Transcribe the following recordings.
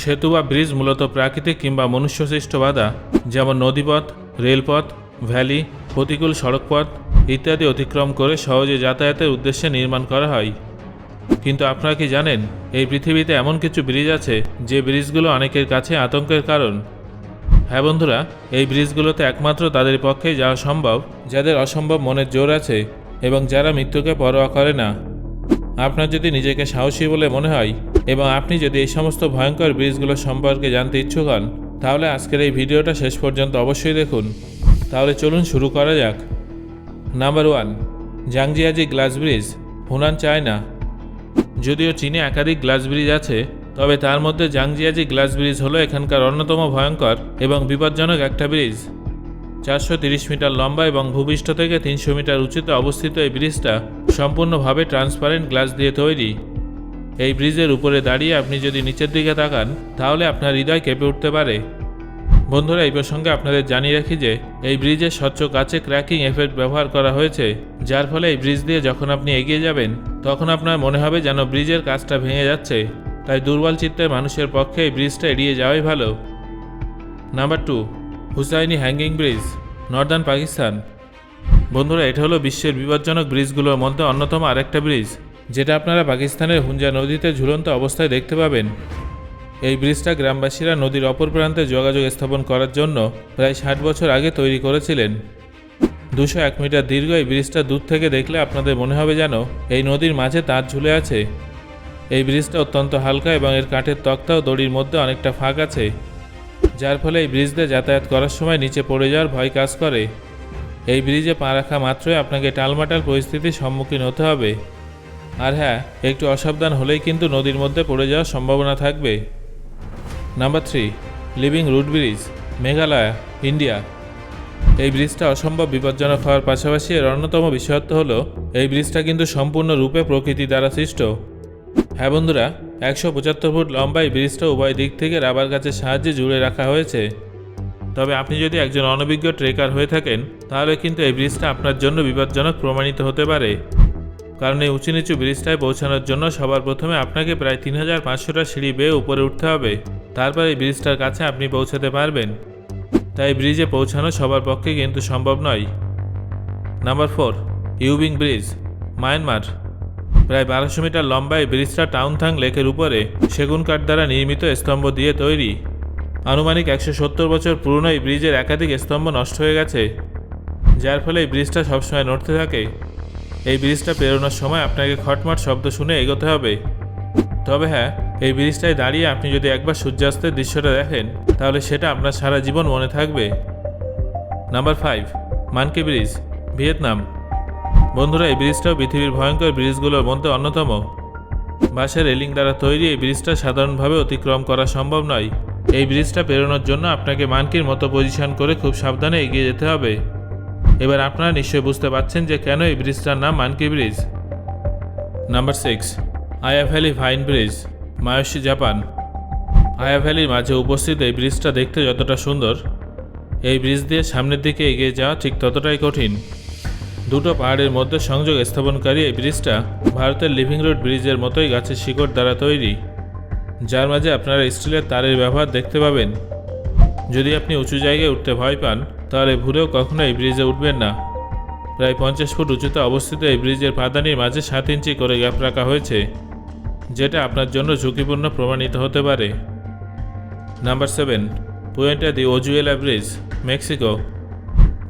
সেতু বা ব্রিজ মূলত প্রাকৃতিক কিংবা মনুষ্যসৃষ্ট বাধা, যেমন নদীপথ, রেলপথ, ভ্যালি, প্রতিকূল সড়কপথ ইত্যাদি অতিক্রম করে সহজে যাতায়াতের উদ্দেশ্যে নির্মাণ করা হয়। কিন্তু আপনারা কি জানেন, এই পৃথিবীতে এমন কিছু ব্রিজ আছে যে ব্রিজগুলো অনেকের কাছে আতঙ্কের কারণ? হ্যাঁ বন্ধুরা, এই ব্রিজগুলোতে একমাত্র তাদের পক্ষেই যাওয়া সম্ভব, যাদের অসম্ভব মনের জোর আছে এবং যারা মৃত্যুকে পরোয়া করে না। আপনার যদি নিজেকে সাহসী বলে মনে হয় এবং আপনি যদি এই সমস্ত ভয়ঙ্কর ব্রিজগুলো সম্পর্কে জানতে ইচ্ছুক হন, তাহলে আজকের এই ভিডিওটা শেষ পর্যন্ত অবশ্যই দেখুন। তাহলে চলুন শুরু করা যাক। Number one Zhangjiajie glass bridge, Hunan, China. যদিও চীনে একাধিক গ্লাস ব্রিজ আছে, তবে তার মধ্যে জাংজিয়াজি গ্লাস ব্রিজ হলো এখানকার অন্যতম ভয়ঙ্কর এবং বিপজ্জনক একটা ব্রিজ। চারশো মিটার লম্বা এবং ভূপৃষ্ঠ থেকে তিনশো মিটার উঁচুতে অবস্থিত এই ব্রিজটা সম্পূর্ণভাবে ট্রান্সপারেন্ট গ্লাস দিয়ে তৈরি। এই ব্রিজের উপরে দাঁড়িয়ে আপনি যদি নিচের দিকে তাকান, তাহলে আপনার হৃদয় কেঁপে উঠতে পারে। বন্ধুরা, এই প্রসঙ্গে আপনাদের জানিয়ে রাখি যে, এই ব্রিজের স্বচ্ছ কাছে ক্র্যাকিং এফেক্ট ব্যবহার করা হয়েছে, যার ফলে এই ব্রিজ দিয়ে যখন আপনি এগিয়ে যাবেন, তখন আপনার মনে হবে যেন ব্রিজের কাজটা ভেঙে যাচ্ছে। তাই দুর্বল চিত্তের মানুষের পক্ষে এই ব্রিজটা এড়িয়ে যাওয়াই ভালো। Number two Hussaini hanging bridge northern Pakistan বন্ধুরা, এটা হলো বিশ্বের বিপজ্জনক ব্রিজগুলোর মধ্যে অন্যতম আরেকটা ব্রিজ যেটা আপনারা পাকিস্তানের হুঞ্জা নদীতে ঝুলন্ত অবস্থায় দেখতে পাবেন। এই ব্রিজটা গ্রামবাসীরা নদীর অপর প্রান্তে যোগাযোগ স্থাপন করার জন্য প্রায় ষাট বছর আগে তৈরি করেছিলেন। দুশো এক মিটার দীর্ঘ এই ব্রিজটা দূর থেকে দেখলে আপনাদের মনে হবে যেন এই নদীর মাঝে তার ঝুলে আছে। এই ব্রিজটা অত্যন্ত হালকা এবং এর কাঠের তক্তা ও দড়ির মধ্যে অনেকটা ফাঁক আছে। যার ফলে এই ব্রিজ দিয়ে যাতায়াত করার সময় নিচে পড়ে যাওয়ার ভয় কাজ করে। এই ব্রিজে পা রাখা মাত্রই আপনাকে টালমাটাল পরিস্থিতির সম্মুখীন হতে হবে। আর হ্যাঁ একটু অসাবধান হলেই কিন্তু নদীর মধ্যে পড়ে যাওয়ার সম্ভাবনা থাকবে। Number three, living root bridge, Meghalaya, India. এই ব্রিজটা অসম্ভব বিপজ্জনক হওয়ার পাশাপাশি এর অন্যতম বিশেষত্ব হলো, এই ব্রিজটা কিন্তু সম্পূর্ণরূপে প্রকৃতি দ্বারা সৃষ্ট। হ্যাঁ বন্ধুরা একশো পঁচাত্তর ফুট লম্বা এই ব্রিজটা উভয় দিক থেকে রাবার গাছের সাহায্যে জুড়ে রাখা হয়েছে। তবে আপনি যদি একজন অনভিজ্ঞ ট্রেকার হয়ে থাকেন, তাহলে কিন্তু এই ব্রিজটা আপনার জন্য বিপজ্জনক প্রমাণিত হতে পারে। কারণ এই উঁচু নিচু ব্রিজটায় পৌঁছানোর জন্য সবার প্রথমে আপনাকে প্রায় তিন হাজার পাঁচশোটা সিঁড়ি বেয়ে উপরে উঠতে হবে। তারপর এই ব্রিজটার কাছে আপনি পৌঁছাতে পারবেন। তাই ব্রিজে পৌঁছানো সবার পক্ষে কিন্তু সম্ভব নয়। Number four, U Bein bridge, Myanmar. প্রায় বারোশো মিটার লম্বা এই ব্রিজটা টাউনথাং লেকের উপরে সেগুন কাঠ দ্বারা নির্মিত স্তম্ভ দিয়ে তৈরি। আনুমানিক একশো সত্তর বছর পুরনো এই ব্রিজের একাধিক স্তম্ভ নষ্ট হয়ে গেছে, যার ফলে এই ব্রিজটা সবসময় নড়তে থাকে। এই ব্রিজটা পেরোনোর সময় আপনাকে খটমট শব্দ শুনে এগোতে হবে। তবে হ্যাঁ এই ব্রিজটায় দাঁড়িয়ে আপনি যদি একবার সূর্যাস্তের দৃশ্যটা দেখেন, তাহলে সেটা আপনার সারা জীবন মনে থাকবে। Number five, monkey bridge, Vietnam. বন্ধুরা, এই ব্রিজটাও পৃথিবীর ভয়ঙ্কর ব্রিজগুলোর মধ্যে অন্যতম। বাঁশের রেলিং দ্বারা তৈরি এই ব্রিজটা সাধারণভাবে অতিক্রম করা সম্ভব নয়। এই ব্রিজটা পেরোনোর জন্য আপনাকে মানকির মতো পজিশন করে খুব সাবধানে এগিয়ে যেতে হবে। এবার আপনারা নিশ্চয়ই বুঝতে পারছেন যে কেন এই ব্রিজটার নাম monkey bridge. Number six, Aya valley vine bridge, Miyoshi, Japan. Aya ভ্যালির মাঝে উপস্থিত এই ব্রিজটা দেখতে যতটা সুন্দর, এই ব্রিজ দিয়ে সামনের দিকে এগিয়ে যাওয়া ঠিক ততটাই কঠিন। দুটো পাহাড়ের মধ্যে সংযোগ স্থাপনকারী এই ব্রিজটা ভারতের লিভিং রোড ব্রিজের মতোই গাছের শিকড় দ্বারা তৈরি। যার মাঝে আপনারা স্টিলের তারের ব্যবহার দেখতে পাবেন। যদি আপনি উঁচু জায়গায় উঠতে ভয় পান, তাহলে ভুলেও কখনো এই ব্রিজে উঠবেন না। প্রায় পঞ্চাশ ফুট উঁচুতে অবস্থিত এই ব্রিজের পাদানির মাঝে সাত ইঞ্চি করে গ্যাপ রাখা হয়েছে, যেটা আপনার জন্য ঝুঁকিপূর্ণ প্রমাণিত হতে পারে। Number seven, Puente de Ojuela bridge, Mexico.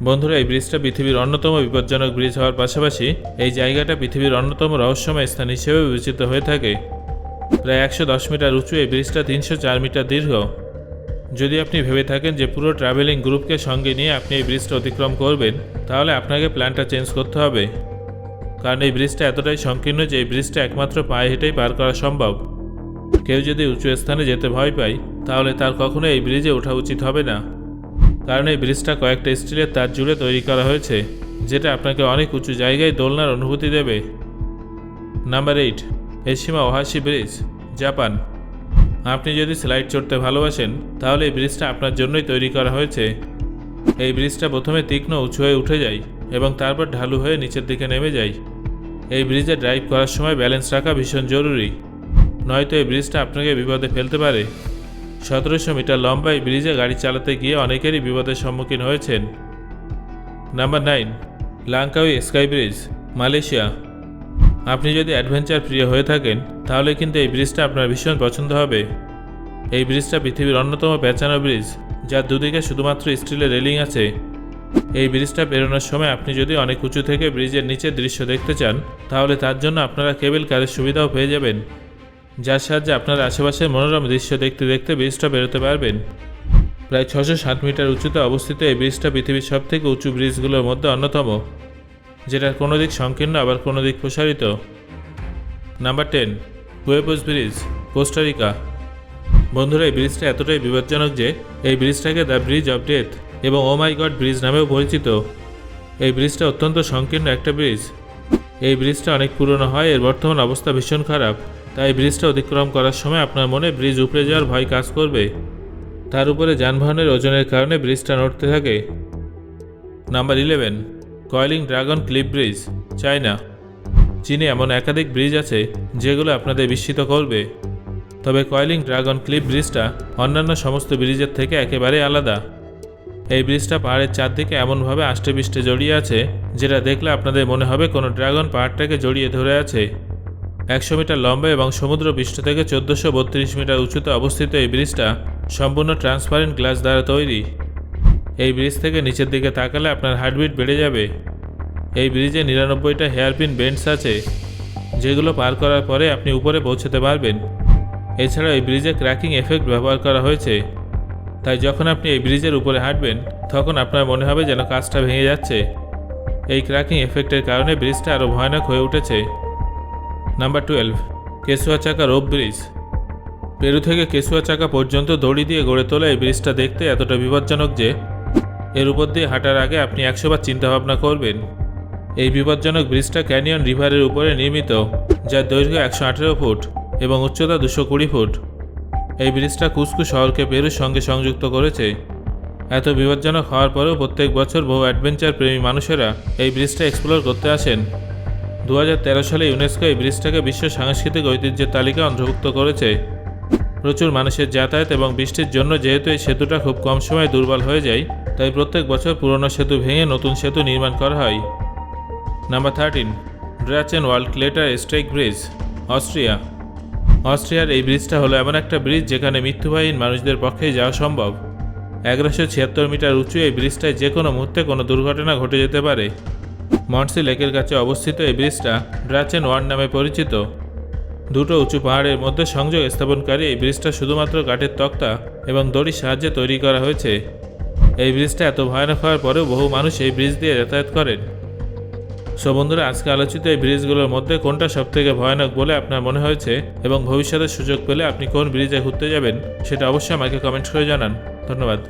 বন্ধুরা, এই ব্রিজটা পৃথিবীর অন্যতম বিপজ্জনক ব্রিজ হওয়ার পাশাপাশি এই জায়গাটা পৃথিবীর অন্যতম রহস্যময় স্থান হিসেবে বিবেচিত হয়ে থাকে। প্রায় একশো দশ মিটার উঁচু এই ব্রিজটা তিনশো চার মিটার দীর্ঘ। যদি আপনি ভেবে থাকেন যে পুরো ট্রাভেলিং গ্রুপকে সঙ্গে নিয়ে আপনি এই ব্রিজটা অতিক্রম করবেন, তাহলে আপনাকে প্ল্যানটা চেঞ্জ করতে হবে। কারণ এই ব্রিজটা এতটাই সংকীর্ণ যে এই ব্রিজটা একমাত্র পায়ে হেঁটেই পার করা সম্ভব। কেউ যদি উঁচু স্থানে যেতে ভয় পায়, তাহলে তার কখনো এই ব্রিজে ওঠা উচিত হবে না। কারণ এই ব্রিজটা কয়েকটা স্টিলের তার জুড়ে তৈরি করা হয়েছে, যেটা আপনাকে অনেক উঁচু জায়গায় দোলনার অনুভূতি দেবে। Number eight Eshima Ohashi bridge, Japan. আপনি যদি স্লাইড চড়তে ভালোবাসেন, তাহলে এই ব্রিজটা আপনার জন্যই তৈরি করা হয়েছে। এই ব্রিজটা প্রথমে তীক্ষ্ণ উঁচু হয়ে উঠে যায় এবং তারপর ঢালু হয়ে নিচের দিকে নেমে যায়। এই ব্রিজে ড্রাইভ করার সময় ব্যালেন্স রাখা ভীষণ জরুরি, নয়তো এই ব্রিজটা আপনাকে বিপদে ফেলতে পারে। সতেরোশো মিটার লম্বা এই ব্রিজে গাড়ি চালাতে গিয়ে অনেকেরই বিপদের সম্মুখীন হয়েছেন। Number nine Langkawi sky bridge, Malaysia. আপনি যদি অ্যাডভেঞ্চার প্রিয় হয়ে থাকেন, তাহলে কিন্তু এই ব্রিজটা আপনার ভীষণ পছন্দ হবে। এই ব্রিজটা পৃথিবীর অন্যতম পেঁচানো ব্রিজ, যার দুদিকে শুধুমাত্র স্টিলের রেলিং আছে। এই ব্রিজটা পেরোনোর সময় আপনি যদি অনেক উঁচু থেকে ব্রিজের নিচের দৃশ্য দেখতে চান, তাহলে তার জন্য আপনারা কেবল কারের সুবিধাও পেয়ে যাবেন। যার সাহায্যে আপনার আশেপাশের মনোরম দৃশ্য দেখতে দেখতে ব্রিজটা বেরোতে পারবেন। প্রায় ছশো ষাট মিটার উঁচুতে অবস্থিত এই ব্রিজটা পৃথিবীর সবথেকে উঁচু ব্রিজগুলোর মধ্যে অন্যতম, যেটার কোনো দিক সংকীর্ণ, আবার কোনো দিক প্রসারিত। Number ten Huepos bridge Costa Rica বন্ধুরা, এই ব্রিজটা এতটাই বিপজ্জনক যে এই ব্রিজটাকে দ্য ব্রিজ অফ ডেথ এবং ও মাই গড ব্রিজ নামেও পরিচিত। এই ব্রিজটা অত্যন্ত সংকীর্ণ একটা ব্রিজ। এই ব্রিজটা অনেক পুরনো হয়, এর বর্তমান অবস্থা ভীষণ খারাপ। তাই ব্রিজটা অতিক্রম করার সময় আপনার মনে ব্রিজ উপড়ে যাওয়ার ভয় কাজ করবে। তার উপরে যানবাহনের ওজনের কারণে ব্রিজটা নড়তে থাকে। Number eleven, coiling dragon cliff bridge, China. চীনে এমন একাধিক ব্রিজ আছে, যেগুলো আপনাদের বিস্মিত করবে। তবে কয়েলিং ড্রাগন ক্লিপ ব্রিজটা অন্যান্য সমস্ত ব্রিজের থেকে একেবারে আলাদা। এই ব্রিজটা পাহাড়ের চারদিকে এমনভাবে আষ্টে পিষ্টে জড়িয়ে আছে, যেটা দেখলে আপনাদের মনে হবে কোনো ড্রাগন পাহাড়টাকে জড়িয়ে ধরে আছে। একশো মিটার লম্বা এবং সমুদ্র পৃষ্ঠ থেকে চোদ্দোশো বত্রিশ মিটার উঁচুতে অবস্থিত এই ব্রিজটা সম্পূর্ণ ট্রান্সপারেন্ট গ্লাস দ্বারা তৈরি। এই ব্রিজ থেকে নিচের দিকে তাকালে আপনার হার্টবিট বেড়ে যাবে। এই ব্রিজে নিরানব্বইটা হেয়ারপিন বেন্ডস আছে, যেগুলো পার করার পরে আপনি উপরে পৌঁছতে পারবেন। এছাড়া এই ব্রিজে ক্র্যাকিং এফেক্ট ব্যবহার করা হয়েছে। তাই যখন আপনি এই ব্রিজের উপরে হাঁটবেন, তখন আপনার মনে হবে যেন কাজটা ভেঙে যাচ্ছে। এই ক্র্যাকিং এফেক্টের কারণে ব্রিজটা আরও ভয়ানক হয়ে উঠেছে। নাম্বার টুয়েলভ কেসুয়া চাকা রোপ ব্রিজ পেরু থেকে কেসুয়া চাকা পর্যন্ত দড়ি দিয়ে গড়ে তোলা এই ব্রিজটা দেখতে এতটা বিপজ্জনক যে, এর উপর দিয়ে হাঁটার আগে আপনি একশোবার চিন্তাভাবনা করবেন। এই বিপজ্জনক ব্রিজটা ক্যানিয়ন রিভারের উপরে নির্মিত, যার দৈর্ঘ্য একশো আঠেরো ফুট এবং উচ্চতা দুশো কুড়ি ফুট। এই ব্রিজটা কুসকু শহরকে পেরুর সঙ্গে সংযুক্ত করেছে। এত বিপজ্জনক হওয়ার পরেও প্রত্যেক বছর বহু অ্যাডভেঞ্চার প্রেমী মানুষেরা এই ব্রিজটা এক্সপ্লোর করতে আসেন। দু হাজার তেরো সালে ইউনেস্কো এই ব্রিজটাকে বিশ্ব সাংস্কৃতিক ঐতিহ্যের তালিকায় অন্তর্ভুক্ত করেছে। প্রচুর মানুষের যাতায়াত এবং বৃষ্টির জন্য যেহেতু এই সেতুটা খুব কম সময়ে দুর্বল হয়ে যায়, তাই প্রত্যেক বছর পুরনো সেতু ভেঙে নতুন সেতু নির্মাণ করা হয়। Number thirteen Drachen world Kletter strike bridge Austria অস্ট্রিয়ার এই ব্রিজটা হলো এমন একটা ব্রিজ যেখানে মৃত্যুবাহীন মানুষদের পক্ষেই যাওয়া সম্ভব। এগারোশো ছিয়াত্তর মিটার উঁচু এই ব্রিজটায় যে কোনো মুহূর্তে কোনো দুর্ঘটনা ঘটে যেতে পারে। মন্সি লেকের কাছে অবস্থিত এই ব্রিজটা ড্রাচেন ওয়ান নামে পরিচিত। দুটো উঁচু পাহাড়ের মধ্যে সংযোগ স্থাপনকারী এই ব্রিজটা শুধুমাত্র কাঠের তক্তা এবং দড়ির সাহায্যে তৈরি করা হয়েছে। এই ব্রিজটা এত ভয়ানক হওয়ার পরেও বহু মানুষ এই ব্রিজ দিয়ে যাতায়াত করেন। সো বন্ধুরা, আজকে আলোচিত এই ব্রিজগুলোর মধ্যে কোনটা সবথেকে ভয়ানক বলে আপনার মনে হয়েছে এবং ভবিষ্যতে সুযোগ পেলে আপনি কোন ব্রিজে ঘুরতে যাবেন সেটা অবশ্যই আমাকে কমেন্ট করে জানান। ধন্যবাদ।